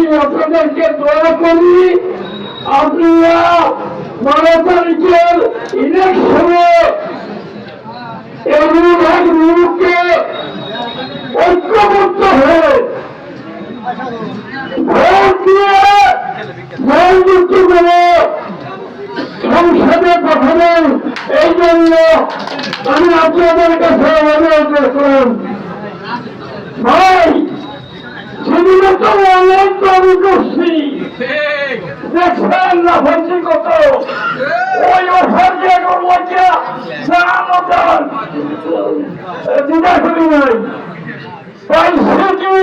আমি আপনাদেরকে দয়া করি, আপনারা বারো তারিখের ইলেকশনে এক মুখে ঐক্যবদ্ধ হয়ে ভোট দিয়ে সংসদে পাঠাবেন এই জন্য আমি আপনাদের কাছে অনুরোধ করলাম অনেক করছি দেখছেন না হচ্ছে কত ওই অফার যে করলাকে দাম ওটার দিদা করি নাই পাইছে কি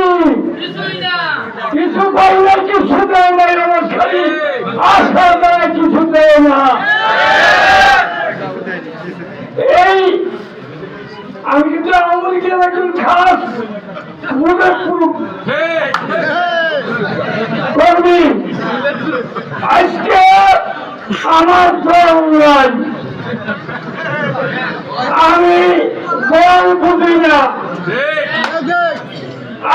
কিছু পাইলে কিছু দেয় নাই আমার খালি আশা দ্বারা কিছু দেয় না এই, আমি কিন্তু আমেরিকার একজন খাস মুজফর কর্মী আজকে আমার ধর্ম নাই আমি দল বুঝি না।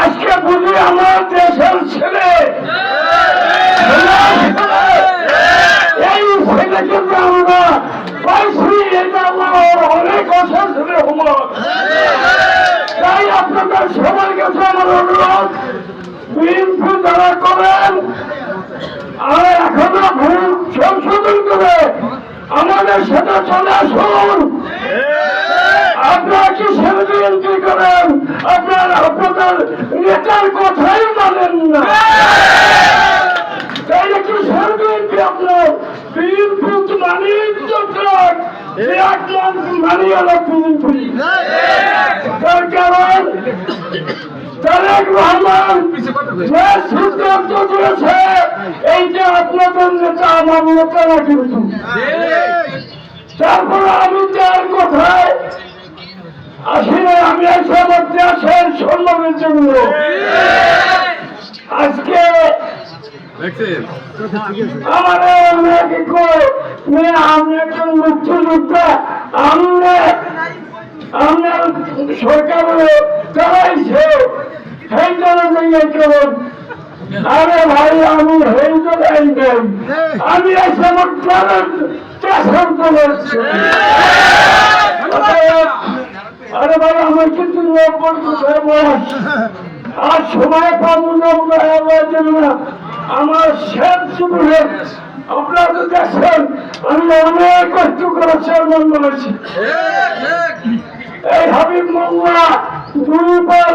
আজকে বুঝি আমার দেশের ছেলে এই ছেলে কিন্তু আমরা পাইছি এটা আমার অনেক অসর ছেলে হুমর তাই আপনাদের সবার কাছে আমার অনুরোধ যারা করেন। আর এখনও ভুল সংশোধন করে আমাদের সাথে চলে আসুন। আপনারা কি ষড়যন্ত্র করেন? আপনার আপনাদের নেতার কথাই মানেন না। তাইলে কি ষড়যন্ত্র আপনার? মানিয়ে এক মানিয়ে তার কারণ তারেক রহমান সিদ্ধান্ত দিয়েছে এইটা আপনাদের নেতা আমার নেতারা কিন্তু তারপরে আমি তার কথায় আসলে আমি এসে আমার দেশের সম্মানের জন্য। আজকে আমার অনেকে কয় আমি একজন মুক্তিযোদ্ধা আমরা আমরা সরকার চালাইছে সেই জন্য করুন আরে ভাই আমি সেই জন্য আমি চাষার আরে ভাই আমার কিন্তু নব্বই কোথায় বয়স আর সময় পাবো না আমরা শেষ জীবনে আপনারা তো দেখছেন আমি অনেক কষ্ট করে চেয়ারম্যান বলেছি। এই হাবিব মোল্লা দুইবার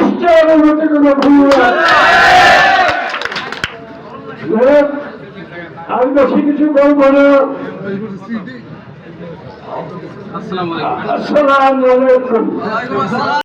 মিনিস্টারের মধ্যে কোনো ভুল আমি বেশি কিছু বলব না। আসসালামু আলাইকুম।